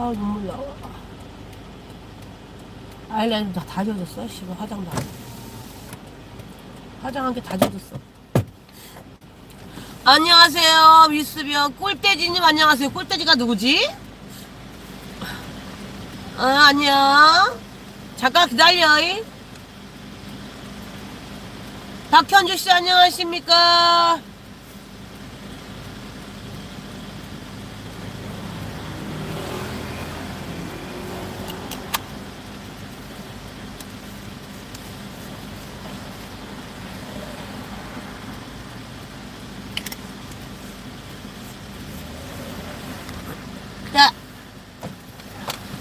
아 눈물 나와. 아이라인 다, 다 젖었어. 씨발 화장도 안 해. 화장한 게 다 젖었어. 안녕하세요, 미스비어 꿀돼지님 안녕하세요. 꿀돼지가 누구지? 어, 안녕. 잠깐 기다려. 이. 박현주 씨 안녕하십니까?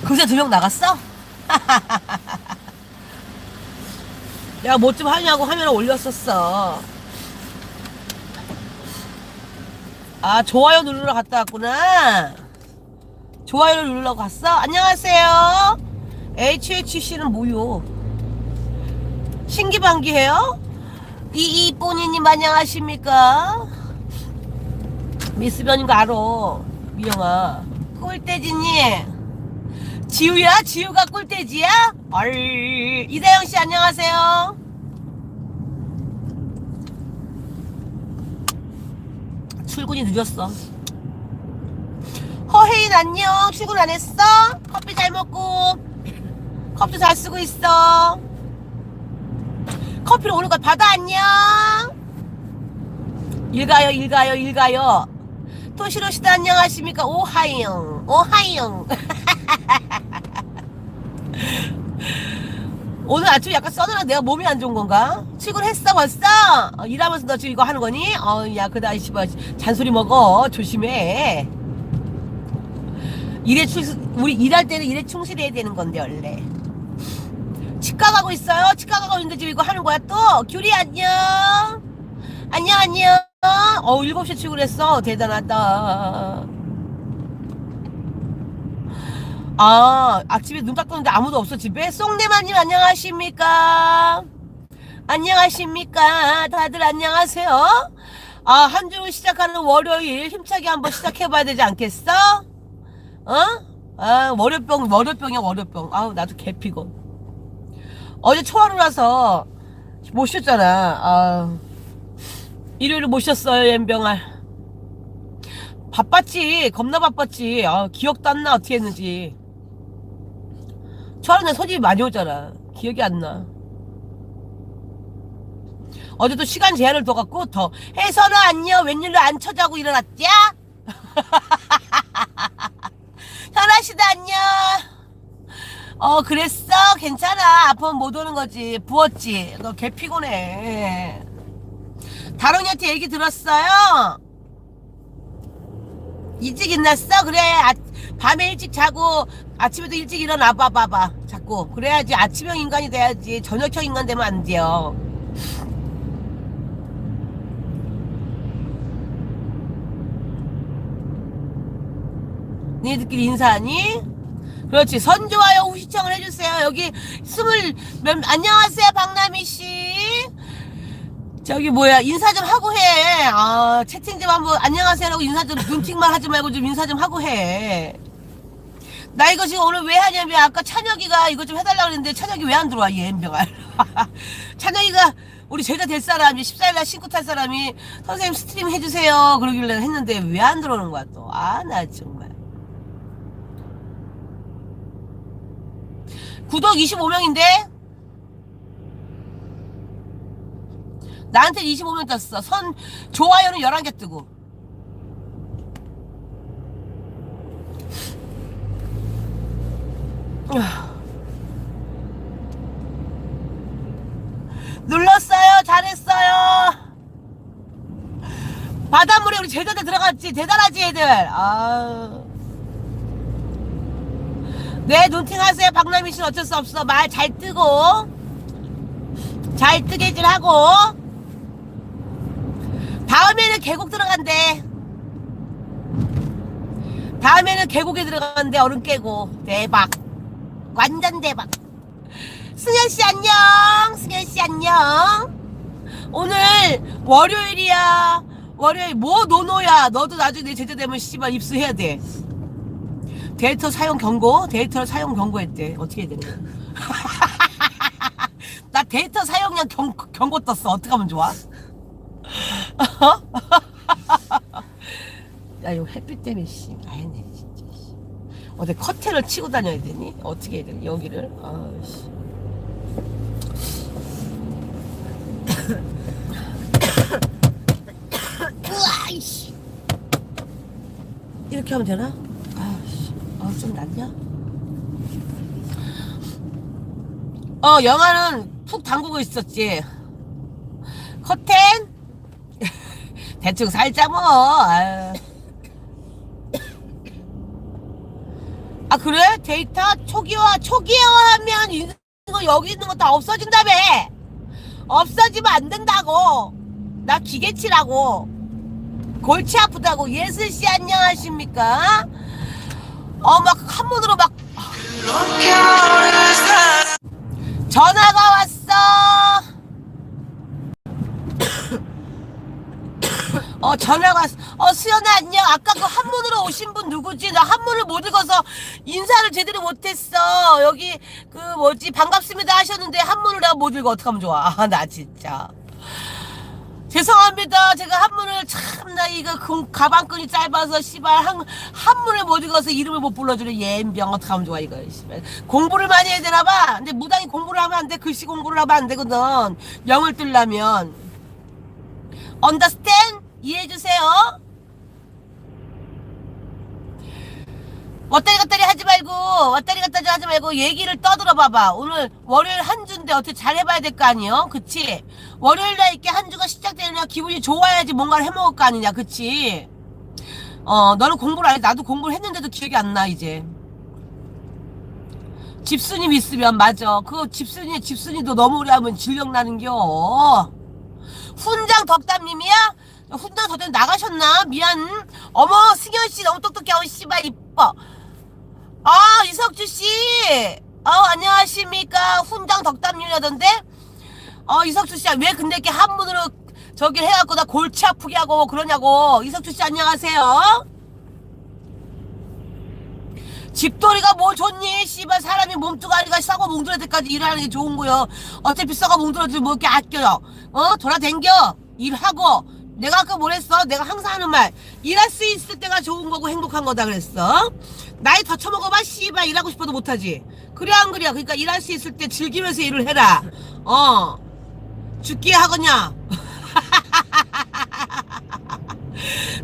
그새 두 명 나갔어? 내가 뭐 좀 하냐고 화면을 올렸었어. 아, 좋아요 누르러 갔다 왔구나. 좋아요를 누르러 갔어? 안녕하세요. HHC는 뭐요? 신기반기해요? 이이뽀니님 안녕하십니까? 미스변인 거 알아. 미영아. 꿀돼지님. 지우야? 지우가 꿀돼지야? 얼. 이다영 씨 안녕하세요. 출근이 늦었어. 허혜인 안녕. 출근 안 했어? 커피 잘 먹고. 커피 잘 쓰고 있어. 커피로 오는 걸 받아 안녕. 일가요 일가요 일가요. 토시로 씨도 안녕하십니까? 오하영 오하영. 오늘 아침에 약간 써느라 내가 몸이 안 좋은 건가? 출근했어 벌써? 어, 일하면서 너 지금 이거 하는 거니? 어 야 그다 씨발 잔소리 먹어 조심해. 일에 충 우리 일할 때는 일에 충실해야 되는 건데 원래. 치과 가고 있어요. 치과 가고 있는데 지금 이거 하는 거야 또. 규리 안녕. 안녕 안녕. 어 7시에 출근했어. 대단하다. 아, 아침에 눈딱 떴는데 아무도 없어, 집에? 송대만님 안녕하십니까? 안녕하십니까? 다들 안녕하세요? 아, 한 주 시작하는 월요일 힘차게 한번 시작해봐야 되지 않겠어? 어? 아, 월요병, 월요병이야, 월요병. 아우, 나도 개피고. 어제 초하루라서 못 쉬었잖아. 아, 일요일에 못 쉬었어요, 옌병아. 바빴지. 겁나 바빴지. 아, 기억도 안 나, 어떻게 했는지. 초하루는 소집이 많이 오잖아. 기억이 안 나. 어제 도 시간 제한을 둬갖고 더 해서는 안녕 웬일로 안 쳐자고 일어났냐? 현아씨도 안녕 어 그랬어? 괜찮아 아프면 못 오는 거지 부었지 너 개 피곤해 다롱이한테 얘기 들었어요? 일찍 일어났어? 그래 아, 밤에 일찍 자고 아침에도 일찍 일어나. 봐봐봐. 자꾸. 그래야지 아침형 인간이 돼야지 저녁형 인간 되면 안 돼요. 니네들끼리 인사하니? 그렇지. 선 좋아요. 후 시청을 해주세요. 여기 스물 몇 안녕하세요 박나미씨 저기 뭐야 인사 좀 하고 해 아 채팅 좀 한번 안녕하세요라고 인사 좀 눈팅만 하지 말고 좀 인사 좀 하고 해 나 이거 지금 오늘 왜 하냐면 아까 찬혁이가 이거 좀 해달라고 그랬는데 찬혁이 왜 안 들어와 얘 엠병아. 찬혁이가 우리 제자 될 사람이 14일날 신고 탈 사람이 선생님 스트림 해주세요 그러길래 했는데 왜 안 들어오는 거야 또. 아 나 정말. 구독 25명인데 나한테 25명 떴어 선 좋아요는 11개 뜨고. 눌렀어요. 잘했어요. 바닷물에 우리 제자들 들어갔지. 대단하지 애들. 아. 네, 눈팅 하세요. 박남희 씨는 어쩔 수 없어. 말 잘 뜨고, 잘 뜨개질 하고, 다음에는 계곡 들어간대. 다음에는 계곡에 들어간대. 얼음 깨고. 대박. 완전 대박. 승현 씨 안녕. 승현 씨 안녕. 오늘 월요일이야. 월요일 뭐 노노야. 너도 나중에 내 제자 되면 씨발 입수해야 돼. 데이터 사용 경고 데이터 사용 경고했대 어떻게 해야 되는 나 데이터 사용량 경, 경고 떴어 어떻게 하면 좋아 야 이거 햇빛 때문에 씨 아니네 진짜 씨. 어디 커튼을 치고 다녀야 되니? 어떻게 해야 되니 여기를? 아 씨. 으아 이씨. 이렇게 하면 되나? 아 씨. 아 좀 낫냐? 어 영화는 푹 담그고 있었지. 커튼 대충 살자 뭐. 아유. 아 그래? 데이터 초기화 초기화하면 있는 거 여기 있는 거 다 없어진다며. 없어지면 안 된다고. 나 기계치라고. 골치 아프다고. 예슬 씨 안녕하십니까? 어 막 한문으로 막. 전화가 왔어 어 전화가 왔어 어 수연아 안녕. 아까 그 한문으로 오신 분 누구지? 나 한문을 못 읽어서 인사를 제대로 못했어. 여기 그 뭐지? 반갑습니다 하셨는데 한문을 내가 못 읽어. 어떡하면 좋아? 아, 나 진짜. 죄송합니다. 제가 한문을 참 나 이거 금- 가방끈이 짧아서 씨발 한 한문을 못 읽어서 이름을 못 불러주는 예병. 어떡하면 좋아 이거 씨발. 공부를 많이 해야 되나 봐. 근데 무당히 공부를 하면 안 돼. 글씨 공부를 하면 안 되거든. 영을 뜨려면. Understand 이해해 주세요. 왔다리 갔다리 하지 말고 왔다리 갔다리 하지 말고 얘기를 떠들어 봐봐. 오늘 월요일 한 주인데 어떻게 잘 해봐야 될 거 아니에요? 그치? 월요일 날 이렇게 한 주가 시작되느냐 기분이 좋아야지 뭔가를 해먹을 거 아니냐 그치? 어 너는 공부를 안 해. 나도 공부를 했는데도 기억이 안 나 이제. 집순이 있으면 맞아. 그 집순이 집순이도 너무 오래 하면 질병 나는겨. 훈장 덕담님이야? 훈장 덕담 나가셨나? 미안. 어머, 승현 씨 너무 똑똑해. 어, 씨발, 이뻐. 아, 이석주 씨. 어, 안녕하십니까. 훈장 덕담님이라던데? 어, 이석주 씨, 왜 근데 이렇게 한문으로 저기 해갖고 나 골치 아프게 하고 그러냐고. 이석주 씨, 안녕하세요. 집돌이가 뭐 좋니? 씨발 사람이 몸뚱아리가 싸고 뭉들어 때까지 일하는 게 좋은 거요. 어차피 썩어 뭉들어도 뭐 이렇게 아껴요. 어? 돌아댕겨. 일하고. 내가 아까 뭐랬어? 내가 항상 하는 말. 일할 수 있을 때가 좋은 거고 행복한 거다 그랬어. 나이 더 처먹어봐. 씨발 일하고 싶어도 못하지. 그래 안 그래? 그러니까 일할 수 있을 때 즐기면서 일을 해라. 어. 죽기 하거냐?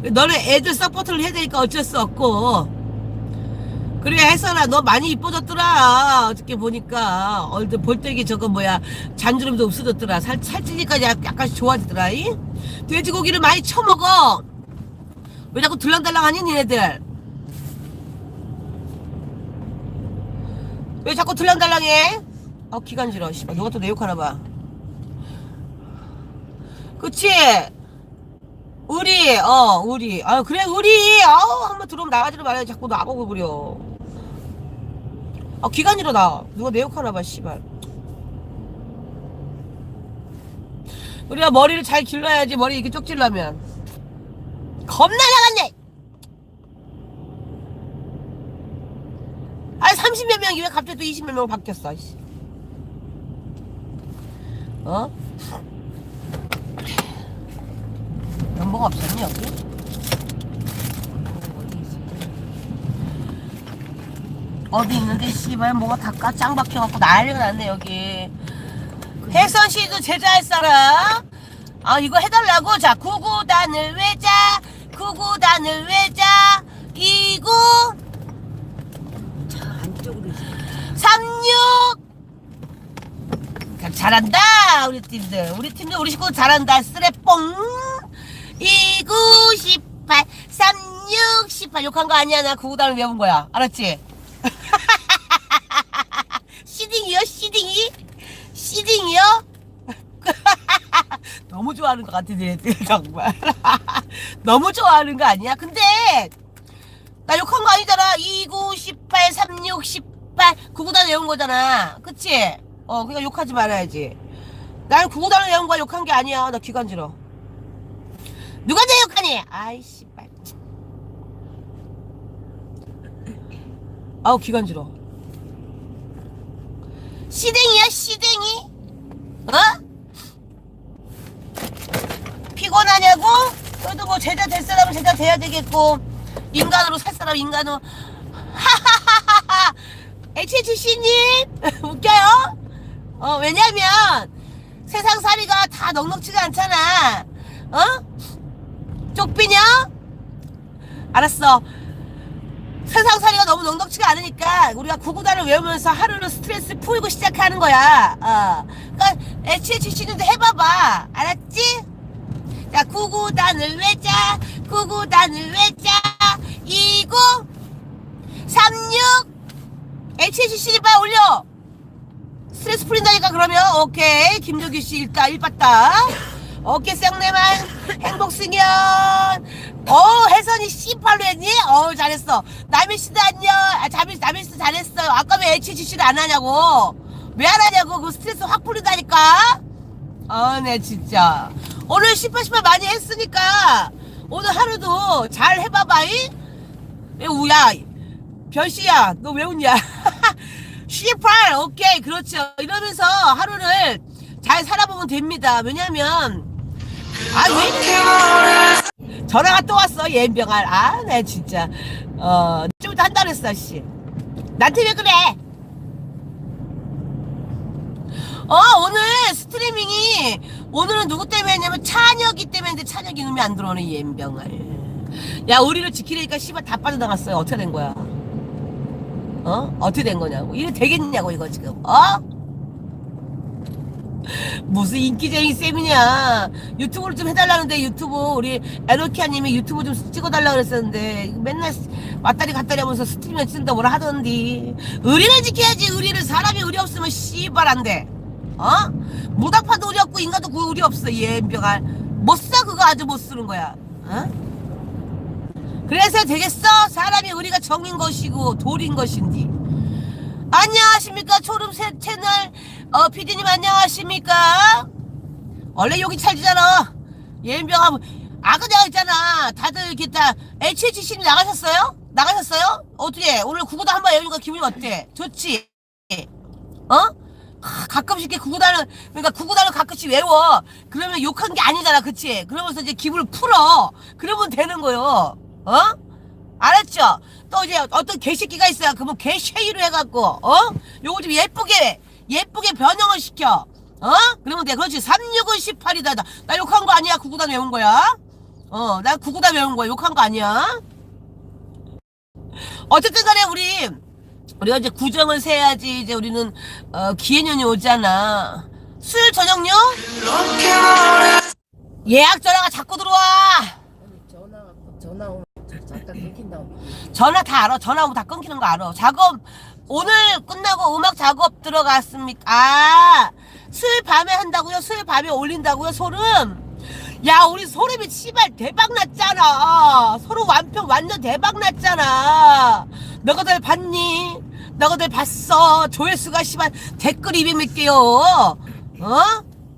너네 애들 서포트를 해야 되니까 어쩔 수 없고. 그래 혜선아 너 많이 이뻐졌더라. 어저께 보니까. 얼드 볼때기 저거 뭐야 잔주름도 없어졌더라. 살, 살찌니까 약- 약간씩 좋아지더라 이? 돼지고기를 많이 처먹어. 왜 자꾸 들랑달랑하니 니네들? 왜 자꾸 들랑달랑해? 아 기간지러. 씨발 누가 또 내 욕하나 봐. 그치? 우리 어 우리. 아 그래 우리. 아우 한번 들어오면 나가지를 말아야 자꾸 나보고 그려 아 기간이라 나 누가 내 욕하나 봐 씨발 우리가 머리를 잘 길러야지 머리 이렇게 쪽질라면 겁나 나갔네 아 30몇 명이 왜 갑자기 또 20몇 명으로 바뀌었어 씨. 어? 연봉 없었니 여기? 어디 있는데 씨발 뭐가 다짱 박혀갖고 난리가 났네 여기. 혜선 씨도 제자할 사람. 아 이거 해달라고? 자 구구단을 외자. 구구단을 외자. 이구. 자 안쪽으로. 36 잘한다 우리 팀들. 우리 팀들 우리 식구 잘한다. 쓰레뽕. 2918 3618 욕한 거 아니야 나 구구단을 외운 거야. 알았지? 시딩이요 시딩이? 시딩이요? 너무 좋아하는 것 같아 니네들 정말. 너무 좋아하는 거 아니야? 근데 나 욕한 거 아니잖아. 29, 18, 36, 18 구구단 외운 거잖아. 그치? 어 그러니까 욕하지 말아야지. 나는 구구단을 외운 거야. 욕한 게 아니야. 나 기관지러. 누가 내 욕하니? 아이 씨발. 아우 기관지러. 시댕이야 시댕이? 어? 피곤하냐고? 너도 뭐 제자 될 사람은 제자 돼야 되겠고 인간으로 살 사람 인간으로 하하하하하 HHC님 웃겨요? 어 왜냐면 세상 살이가 다 넉넉지가 않잖아 어? 쪽비냐? 알았어 세상 살이가 너무 넉넉지가 않으니까 우리가 구구단을 외우면서 하루를 스트레스 풀고 시작하는 거야 어. 그러니까 HHC님도 해봐봐 알았지? 자 구구단을 외자 구구단을 외자. 29 36 HHC 빨리 올려. 스트레스 풀린다니까 그러면. 오케이. 김조규 씨 일다 일봤다. 어깨 쌍내만 행복 승연. 어 혜선이 씨팔로 했니? 어 잘했어. 남희 씨도 안녕. 아, 자미 남희 씨도 잘했어. 아까 왜 HHC를 안 하냐고. 왜 안 하냐고. 그 스트레스 확 풀린다니까. 아네 진짜 오늘 18, 18 많이 했으니까 오늘 하루도 잘 해봐봐이. 에, 우야. 별씨야 너 왜 웃냐? 18 오케이 그렇죠. 이러면서 하루를 잘 살아보면 됩니다. 왜냐면 아왜 전화가 또 왔어 예병알 아내 진짜. 어좀 이따 한다 그랬어 씨. 나한테 왜 그래 어 오늘 스트리밍이 오늘은 누구 때문에 했냐면 찬혁이 때문에 했는데 찬혁이 음이 안 들어오네 예병알 야 우리를 지키려니까 씨발 다 빠져나갔어요. 어떻게 된 거야? 어? 어떻게 된 거냐고. 이래 되겠냐고 이거 지금. 어? 무슨 인기쟁이 쌤이냐. 유튜브를 좀 해달라는데 유튜브 우리 에노키아님이 유튜브 좀 찍어달라 그랬었는데 맨날 왔다리 갔다리 하면서 스트리밍 쓴다 뭐라 하던디. 의리를 지켜야지 의리를. 사람이 의리 없으면 씨발 안돼 어? 무당파도 의리 없고 인간도 그 의리 없어 얘병알 못써 그거 아주 못 쓰는 거야 어? 그래서 되겠어? 사람이 우리가 정인 것이고 돌인 것인지. 안녕하십니까? 초름 새 채널, 어, 피디님 안녕하십니까? 원래 여기 찰지잖아. 예인병아, 아까 내가 했잖아. 다들 이렇게 다, HHC님 나가셨어요? 나가셨어요? 어떻게? 오늘 구구단 한번 열니까 기분이 어때? 좋지? 어? 아, 가끔씩 이렇게 구구단을, 그러니까 구구단을 가끔씩 외워. 그러면 욕한 게 아니잖아. 그치? 그러면서 이제 기분을 풀어. 그러면 되는 거요. 어? 알았죠? 또 이제 어떤 개새끼가 있어요. 그러면 개쉐이로 해갖고, 어? 요거 좀 예쁘게, 예쁘게 변형을 시켜. 어? 그러면 돼. 그렇지. 36은 18이다. 나, 나 욕한 거 아니야. 구구단 외운 거야. 어, 나 구구단 외운 거야. 욕한 거 아니야. 어쨌든 간에 우리, 우리가 이제 구정을 세야지. 이제 우리는, 어, 기해년이 오잖아. 수요일 저녁요? 예약 전화가 자꾸 들어와. 전화 전화 오면 잠깐 끊긴다고 전화 다 알아. 전화 오면 다 끊기는 거 알아. 작업 오늘 끝나고 음악 작업 들어갔습니까? 아 수요일 밤에 한다고요? 수요일 밤에 올린다고요? 소름? 야 우리 소름이 씨발 대박 났잖아. 소름 완편 완전 대박 났잖아. 너희들 봤니? 너희들 봤어. 조회수가 씨발 댓글 200몇 개요. 어?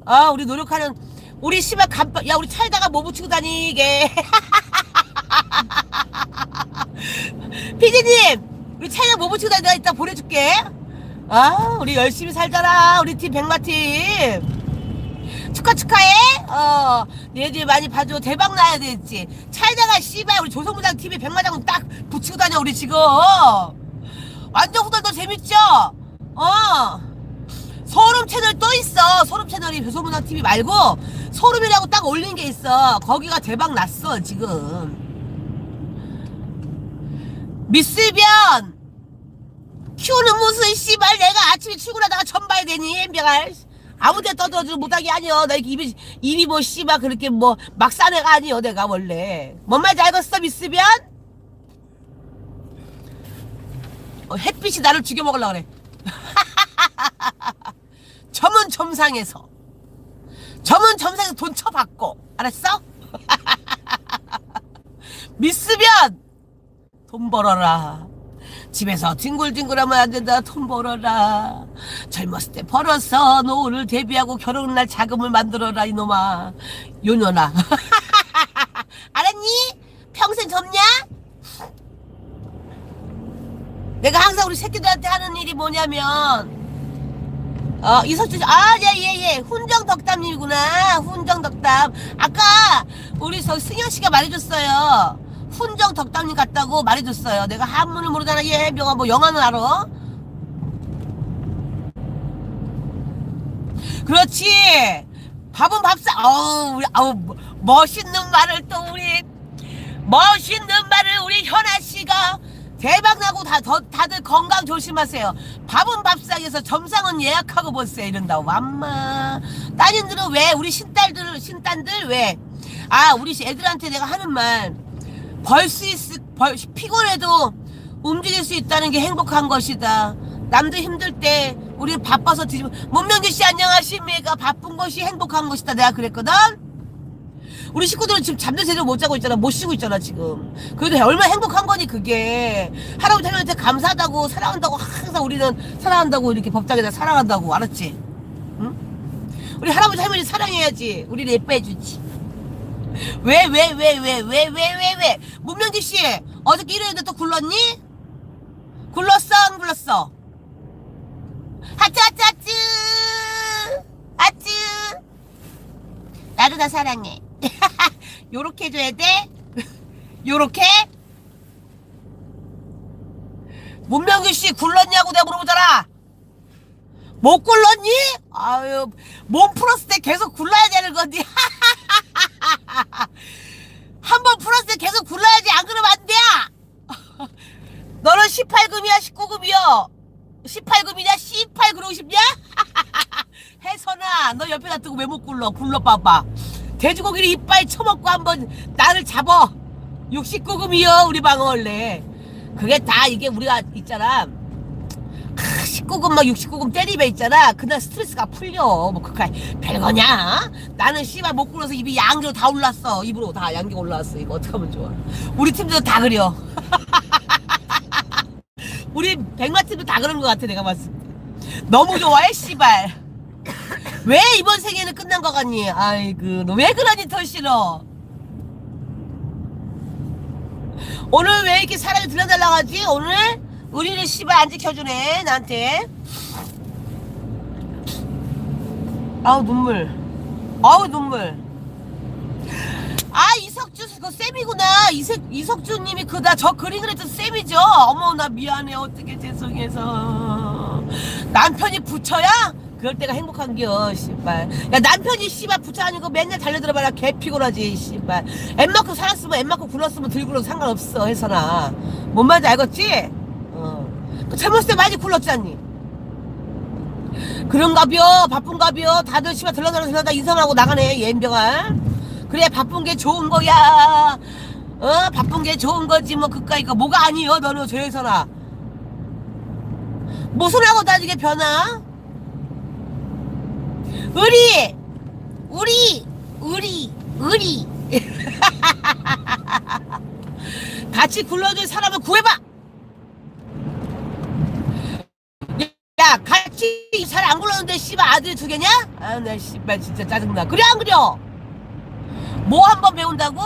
아 우리 노력하는 우리 씨발 간판 야 우리 차에다가 뭐 붙이고 다니게. 피디님, 우리 차에 뭐 붙이고 다니 이따 보내 줄게. 아, 우리 열심히 살잖아. 우리 팀 백마팀. 축하 축하해. 어, 얘들 많이 봐줘. 대박 나야 되겠지. 차에다가 씨발 우리 조성부장 TV 백마장 딱 붙이고 다녀 우리 지금. 완전 후덜덜 재밌죠? 어. 소름 채널 또 있어. 소름 채널이 조성부장 TV 말고 소름이라고 딱 올린 게 있어. 거기가 대박 났어 지금. 미스변 큐는 무슨 씨발 내가 아침에 출근하다가 전 봐야 되니 엠병알 아무 데 떠들어도 못하게 아니여 나 입이 입이 뭐 씨발 그렇게 뭐 막싼 애가 아니여 내가 원래 뭔 말인지 알겠어 미스변 어, 햇빛이 나를 죽여먹으려고 그래 점은 점상에서 점은 점상에서 돈 쳐받고 알았어? 미스변 돈 벌어라. 집에서 뒹굴뒹굴하면 안 된다. 돈 벌어라. 젊었을 때 벌어서 노후를 대비하고 결혼날 자금을 만들어라 이놈아. 요년아. 알았니? 평생 젊냐? 내가 항상 우리 새끼들한테 하는 일이 뭐냐면 어 이석준 아예예예. 훈정 덕담님이구나. 훈정 덕담. 아까 우리 저 승현 씨가 말해줬어요. 훈정 덕담님 같다고 말해줬어요. 내가 한문을 모르잖아. 얘 명아 뭐 영어는 알아? 그렇지. 밥은 밥사 어우 아우 뭐- 멋있는 말을 또 우리 멋있는 말을 우리 현아 씨가 대박 나고 다, 더, 다들 건강 조심하세요. 밥은 밥상에서 점상은 예약하고 보세요. 이런다. 완마. 따님들은 왜? 우리 신딸들, 신딸들 왜? 아, 우리 애들한테 내가 하는 말. 벌 수 있, 벌, 피곤해도 움직일 수 있다는 게 행복한 것이다. 남들 힘들 때 우리 바빠서 뒤집어. 문명기 씨 안녕하십니까? 바쁜 것이 행복한 것이다. 내가 그랬거든? 우리 식구들은 지금 잠도 제대로 못 자고 있잖아. 못 쉬고 있잖아, 지금. 그래도 얼마나 행복한 거니, 그게. 할아버지, 할머니한테 감사하다고, 사랑한다고, 항상 우리는 사랑한다고, 이렇게 법당에다 사랑한다고, 알았지? 응? 우리 할아버지, 할머니 사랑해야지. 우리를 예뻐해주지. 왜, 왜, 왜, 왜, 왜, 왜, 왜, 왜? 문명기 씨, 어저께 일요일인데 또 굴렀니? 굴렀어, 안 굴렀어? 하트, 하트, 하트! 하트! 나도 다 사랑해. 요렇게 해줘야 돼? 요렇게? 문명규 씨 굴렀냐고 내가 물어보잖아. 못 굴렀니? 아유, 몸 풀었을 때 계속 굴러야 되는 건데. 한 번 풀었을 때 계속 굴러야지. 안 그러면 안 돼. 너는 18금이야, 19금이야? 18금이냐? 18 그러고 싶냐? 혜선아, 너 옆에 놔두고 왜 못 굴러? 굴러 봐봐. 돼지고기를 이빨 쳐먹고 한번 나를 잡어. 69금이요, 우리 방어 원래. 그게 다 이게 우리가 있잖아. 19금 막 69금 때리면 있잖아. 그날 스트레스가 풀려. 뭐 그까 별거냐? 나는 씨발 못 굴러서 입이 양기로 다 올랐어. 입으로 다 양기 올라왔어. 이거 어떡하면 좋아. 우리 팀도 다 그려. 우리 백마 팀도 다 그런 것 같아 내가 봤을 때. 너무 좋아해 씨발. 왜 이번 생에는 끝난 거 같니? 아이고 너 왜 그러니 더 싫어. 오늘 왜 이렇게 사람이 들려달라고 하지? 오늘 우리를 씨발 안 지켜주네 나한테. 아우 눈물. 아우 눈물. 아 이석주 그 쌤이구나 이석 이석주님이 그다 저 그림 그랬던 쌤이죠 어머 나 미안해 어떻게 죄송해서 남편이 부처야 그럴 때가 행복한 겨 씨발. 야 남편이 씨발 부처 아니고 맨날 달려들어봐라 개 피곤하지 씨발. 엠마크 살았으면 엠마크 굴렀으면 들굴러도 상관없어 혜선아. 뭔 말인지 알겠지? 어 그 젊었을 때 많이 굴렀잖니? 그런가벼 바쁜가벼. 다들 씨발 들러들어 들러다 인사하고 나가네 옌병아. 그래 바쁜 게 좋은 거야. 어 바쁜 게 좋은 거지 뭐 그까이 거. 뭐가 아니여 너는 조혜선아. 무슨 하고 다니게 변화 우리 우리 우리 우리 같이 굴러줄 사람을 구해봐 야 같이 잘 안 굴렀는데 씨발 아들이 두 개냐? 아나 씨발 진짜 짜증나 그래 안 그려? 뭐 한 번 배운다고?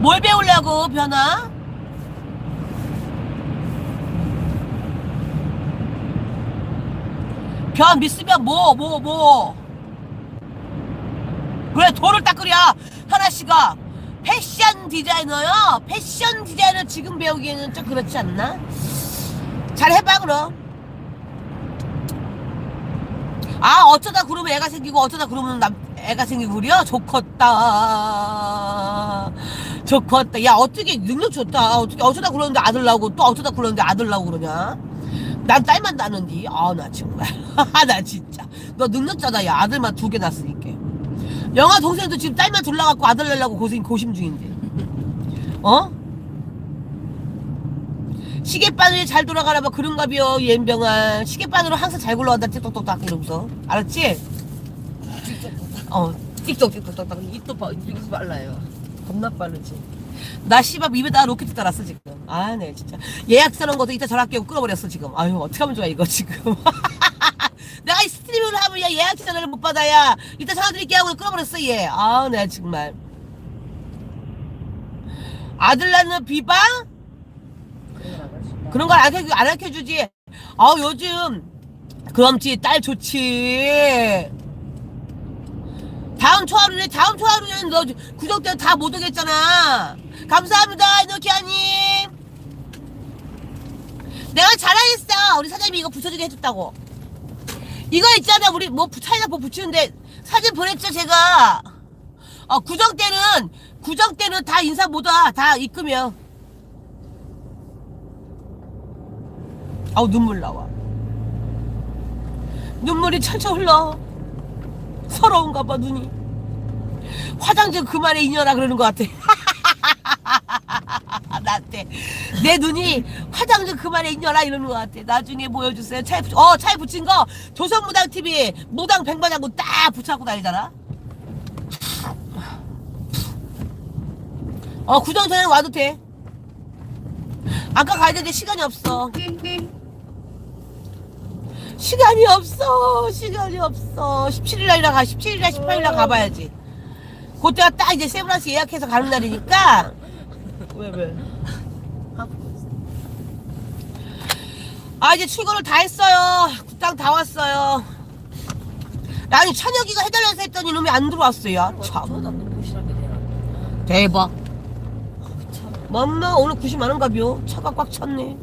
뭘 배우려고 변화? 변 미쓰면 뭐 뭐 뭐, 그래 돌을 닦으려. 하나씨가 패션 디자이너요? 패션 디자이너 지금 배우기에는 좀 그렇지 않나? 잘 해봐 그럼. 아 어쩌다 그러면 애가 생기고 어쩌다 그러면 남 애가 생기고 그려? 좋겠다. 좋겠다. 야 어떻게 능력 좋다. 어떻게 어쩌다 그러는데 아들 나오고 또 어쩌다 그러는데 아들 나오고 그러냐 난 딸만 낳는디 아 나 정말 나 진짜 너 능력자다 야 아들만 두 개 낳았으니까 영아 동생도 지금 딸만 둘 낳았고 아들 낳으려고 고심 고심 중인데 어? 시계바늘이 잘 돌아가나 봐 그런가비요 옌병아 시계바늘로 항상 잘 굴러간다 틱톡톡딱 이러면서 알았지? 어봐 입도 빨라요 겁나 빠르지 나 씨발 입에다 로켓 달았어 지금. 아 네 진짜. 예약 써놓은 것도 이따 전화 끼고 끊어버렸어 지금. 아유 어떡하면 좋아 이거 지금. 내가 이 스트리밍을 하면 야 예약 전화를 못 받아야. 이따 전화 드릴게 하고 끊어버렸어 얘 아 내가 정말. 아들 낳는 비방? 그런 아가씨 그런 걸안 알려주지. 아 요즘 그럼지 딸 좋지. 다음 초하루네 다음 초하루는 너 구독 때문에 다못 오겠잖아. 감사합니다 이노키아님. 내가 잘하겠어. 우리 사장님이 이거 붙여주게 해줬다고. 이거 있잖아 우리 뭐 차에다 뭐 붙이는데 사진 보냈죠 제가. 어 구정 때는 구정 때는 다 인사 못 와. 다 입금이야. 아우 눈물 나와. 눈물이 철철 흘러. 서러운가 봐 눈이. 화장 좀 그만해 이년아 그러는 것 같아. 나한테 내 눈이 화장 좀 그만해 이년아 이러는 것 같아. 나중에 보여주세요. 차에 붙, 어 차에 붙인 거 조선무당 TV 무당 백마장군 딱 붙여갖고 다니잖아. 어 구정 전에 와도 돼. 아까 가야 되는데 시간이 없어. 시간이 없어. 시간이 없어. 17일 날이라 가. 17일 날 18일 날 가봐야지. 그때가 딱 이제 세브란스 예약해서 가는 날이니까. 왜 왜? 아 이제 출근을 다 했어요. 구땅 다 왔어요. 아니 천혁이가 해달라서 했더니 놈이 안 들어왔어요. 참 눈부시하게 되나. 대박. 참 맘마 오늘 90 많은가벼. 차가 꽉 찼네.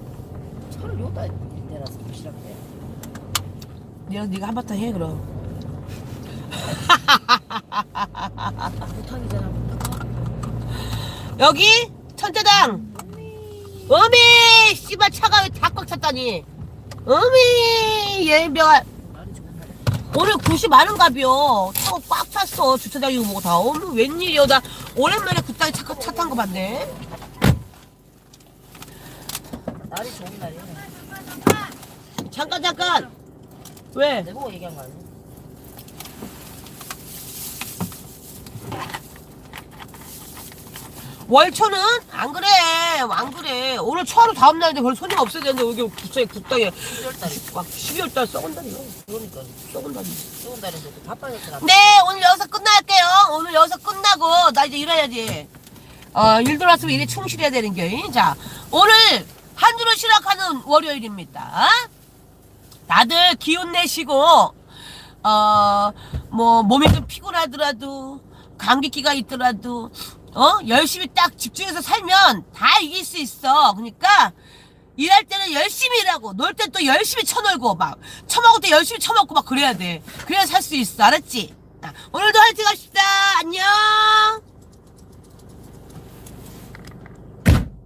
차를 요다 대놔서 부시하게 돼. 네가 네가 한바탕 해 그럼. 부탁. 여기 천재당. 어미 씨발 차가 왜 다 꽉 찼다니. 어미 예병아. 오늘 90 많은가벼. 차가 꽉 찼어 주차장이고 뭐고 다. 오늘 웬일이야 나 오랜만에 그땅에 차탄 거 봤네. 날이 좋은 날이야. 잠깐 잠깐. 왜? 내보고 얘기한 거 아니야? 월초는 안 그래. 안 그래. 오늘 초하루 다음 날인데 별로 손님 없어야 되는데 여기 국장에 국당에 12월 달에. 막 12월 달 썩은 달이야 그러니까. 썩은 달이 날인데 또 바빠졌잖아. 네 오늘 여기서 끝날게요. 오늘 여기서 끝나고 나 이제 일해야지. 어일 들어왔으면 일에 충실해야 되는 게 자 오늘 한 주를 시작하는 월요일입니다 다들 기운 내시고 어 뭐 몸이 좀 피곤하더라도 감기기가 있더라도 어 열심히 딱 집중해서 살면 다 이길 수 있어. 그러니까 일할 때는 열심히 일하고 놀땐또 열심히 쳐놀고 막 처먹을 때 열심히 처먹고 막 그래야 돼. 그래야 살 수 있어. 알았지? 자, 오늘도 화이팅 합시다. 안녕